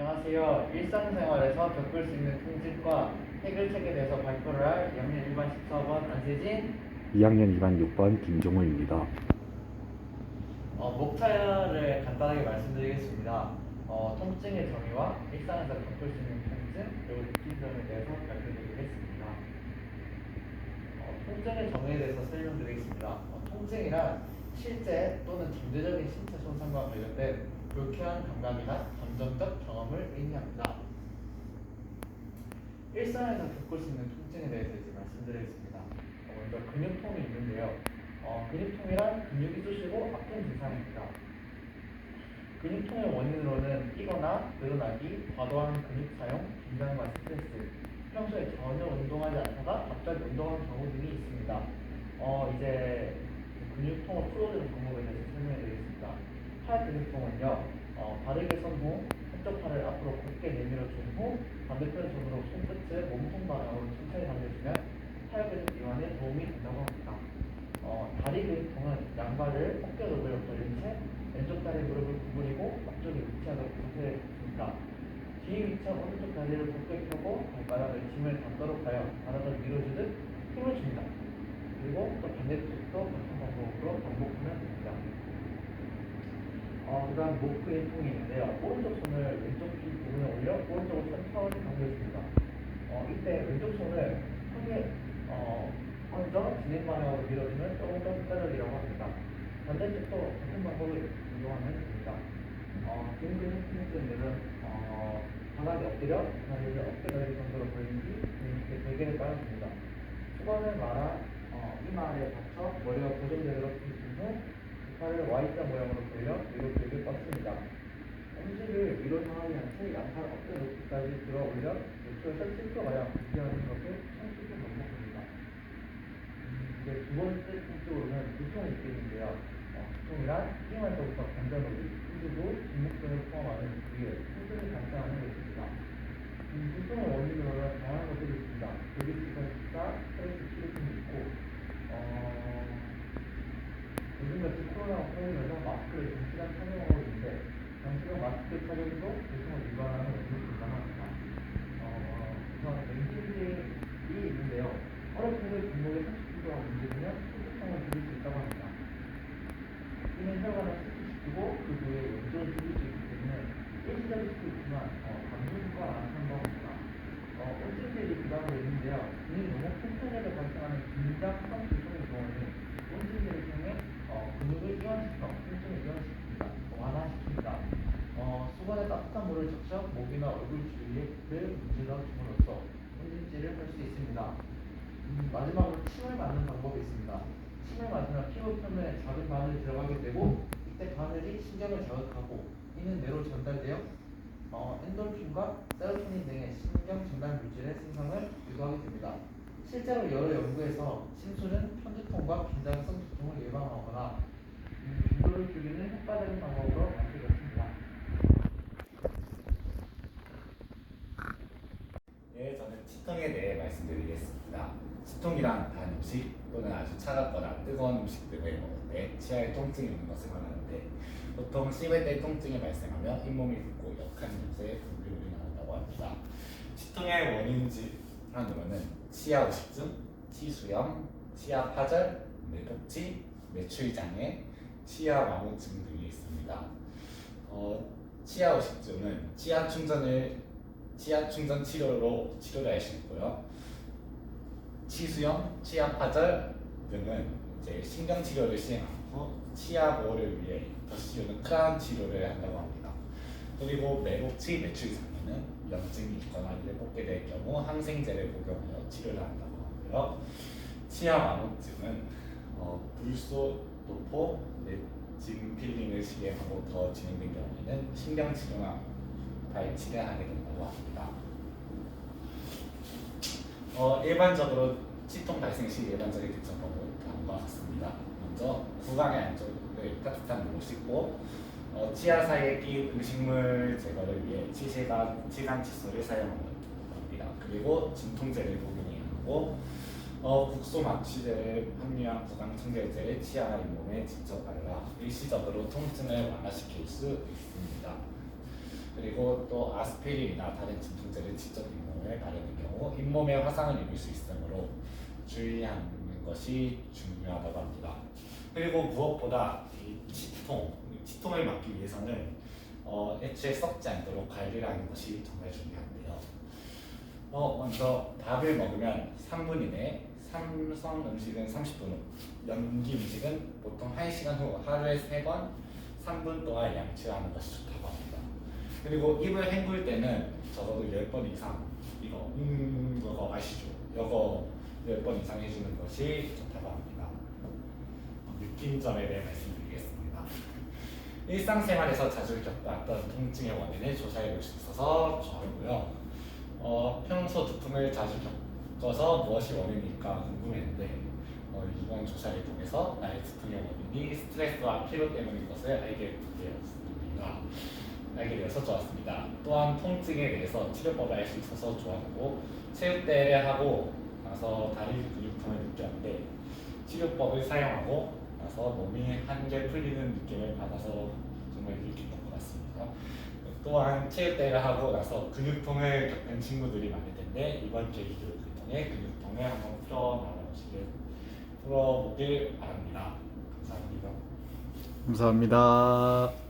안녕하세요. 일상생활에서 겪을 수 있는 통증과 해결책에 대해서 발표를 할 2학년 1반 14번 안세진 2학년 2반 6번 김종우입니다. 어, 목차를 간단하게 말씀드리겠습니다. 어, 통증의 정의와 일상에서 겪을 수 있는 통증 그리고 느낀 점에 대해서 발표드리겠습니다. 어, 통증의 정의에 대해서 설명드리겠습니다. 어, 통증이란 실제 또는 잠재적인 신체 손상과 관련된 불쾌한 감각이나 감정적 경험을 의미합니다. 일상에서 겪을 수 있는 통증에 대해서 이제 말씀드리겠습니다. 어, 먼저 근육통이 있는데요. 어, 근육통이란 근육이 쑤시고 아픈 증상입니다. 근육통의 원인으로는 뛰거나 늘어나기, 과도한 근육 사용, 긴장과 스트레스, 평소에 전혀 운동하지 않다가 갑자기 운동한 경우 등이 있습니다. 어, 이제 근육통을 풀어주는 방법에 대해서 설명해 드리겠습니다. 팔 근육통은요, 어, 바르게 선 후, 한쪽 팔을 앞으로 곧게 내밀어 준 후, 반대편 손으로 손끝을 몸통 방향으로 천천히 당겨주면 팔 근육 이완에 도움이 된다고 합니다. 어, 다리 근육통은 양발을 어깨 높이로 벌린 채 왼쪽 다리 무릎을 구부리고 앞쪽에 위치하도록 자세를 잡습니다. 뒤에 위치한 오른쪽 다리를 곧게 펴고 발바닥을 짐을 닿도록 하여 바닥을 밀어주듯 힘을 줍니다. 그리고 또 반대쪽도 같은 방법으로 반복하면 됩니다. 어, 그 다음 목 근육통이 있는데요. 오른쪽 손을 왼쪽 귀 부분에 올려 오른쪽으로 천천히 당겨줍니다. 어, 이때 왼쪽 손을 크게 어, 먼저 진행 방향으로 밀어주면 조금 더 떨어지라고 합니다. 반대쪽도 같은 방법을 이용하면 됩니다. 어, 등 근육 통증들은 어, 바닥에 엎드려 어깨 넓이 정도로 뒤 이렇게 베개를 깔아줍니다. 수건을 말아 어, 이마 아래에 받쳐 머리가 고정되도록 후 팔을 Y자 모양으로 벌려 위로 길게 뻗습니다. 엄지를 위로 상하게 한채 양팔 어깨 높이까지 들어 올려 6초에서 7초 가량 유지하는 것을 30초 반복합니다. 음, 이제 두 번째 통증으로는 두통이 있겠는데요. 어, 두통이란 띵할때부터 관자놀이, 후두부, 뒷목근을 포함하는 부위에 통증이 발생하는 것입니다. 음, 두통의 원인으로는 다양한 것들이 있습니다. 불규칙한 식사, 스트레스 치료 요즘같이 코로나가 퍼지면서 마스크를 장시간 착용하고 있는데 장시간 마스크 착용도 두통을 유발하는 원인이 된다합니다. 어, 우선 맹신들이 있는데요. 어렵게도 중목에 30kg 가 움직이면 소두통을 줄일 수 있다고 합니다. 이는 혈관을 흡수시키고 그 부위에 염증을 줄일 수 있기 때문에 일시적일 수도 있지만 어, 나타난다고 합니다. 어, 온찜질이 부담으로 있는데요. 이는 너무 팽팽하게 발생하는 경우에는 온찜질을 통해 어, 이완시켜 통증을 이완시킵니다. 완화시킵니다. 어, 수건에 따뜻한 물을 적셔 목이나 얼굴 주위를 문질러 줌으로써 온찜질을 할 수 있습니다. 음, 마지막으로 침을 맞는 방법이 있습니다. 침을 맞으면 피부 표면에 작은 바늘이 들어가게 되고 이때 바늘이 신경을 자극하고 이는 뇌로 전달되어 어, 엔돌핀과 세로토닌 등의 신경 전달 물질의 생성을 유도하게 됩니다. 실제로 여러 연구에서 침수는 편두통과 긴장성 두통을 예방하거나 음, 빈도를 줄이는 효과적인 방법으로 밝혀졌습니다. 네, 저는 치통에 대해 말씀드리겠습니다. 치통이란 단 음식 또는 아주 차갑거나 뜨거운 음식 등을 먹을 때 치아에 통증이 오는 것을 말하는데 보통 씹을 때 통증이 발생하며 잇몸이 붓고 역한 냄새, 분비물이 나온다고 합니다. 치통의 원인지한으로는 치아 의식증, 치수염, 치아 파절, 뇌복지, 매출장애, 치아 마모증 등이 있습니다. 어, 치아 의식증은 치아 충전을 치아 충전 치료로 치료를 할 수 있고요. 치수염, 치아 파절 등은 이제 신경 치료를 시행하고 치아 보호를 위해 더 쉬우는 크라운 치료를 한다고 합니다. 그리고 매복치 매출 장애는 염증이 있거나 이를 뽑게 될 경우 항생제를 복용하여 치료를 한다고 하고요. 치아 마모증은 어, 불소, 노포, 내진 필링을 시행하고 더 진행된 경우에는 신경 치료나 발치를 하게 된다고 합니다. 어, 일반적으로 치통 발생 시 일반적인 대처법은 다음과 같습니다. 먼저 구강의 안쪽을 따뜻한 물로 씻고 어, 치아 사이에 낀 음식물 제거를 위해 치실과 치간 칫솔을 사용합니다. 그리고 진통제를 복용해야 하고 어, 국소 마취제를 함유한 구강 청결제를 치아 잇몸에 직접 발라 일시적으로 통증을 완화시킬 수 있습니다. 그리고 또 아스피린이나 다른 진통제를 직접 잇몸에 바르는 경우 잇몸에 화상을 입을 수 있으므로 주의하는 것이 중요하다고 합니다. 그리고 무엇보다 이 치통, 치통을 막기 위해서는 어, 애초에 썩지 않도록 관리를 하는 것이 정말 중요한데요. 어, 먼저 밥을 먹으면 3분 이내, 삼성 음식은 30분 후, 연기 음식은 보통 1시간 후 하루에 3번 3분 동안 양치하는 것이 좋다고 합니다. 그리고 입을 헹굴 때는 적어도 10번 이상 이거 음 그거 아시죠? 이거 10번 이상 해주는 것이 좋다고 합니다. 어, 느낀 점에 대해 말씀드리겠습니다. 일상생활에서 자주 겪었던 통증의 원인을 조사해 볼 수 있어서 좋고요. 어, 평소 두통을 자주 겪어서 무엇이 원인일까 궁금했는데 어, 이번 조사를 통해서 나의 두통의 원인이 스트레스와 피로 때문인 것을 알게 되었습니다. 알게 되어서 좋았습니다. 또한 통증에 대해서 치료법을 알 수 있어서 좋았고 체육대회를 하고 나서 다리 근육통을 느꼈는데 치료법을 사용하고 나서 몸이 한결 풀리는 느낌을 받아서 정말 유익했던 것 같습니다. 또한 체육대회를 하고 나서 근육통을 겪는 친구들이 많을 텐데 이번 계기 교육을 통해 근육통을 한번 풀어나가시길 풀어보길 바랍니다. 감사합니다. 감사합니다.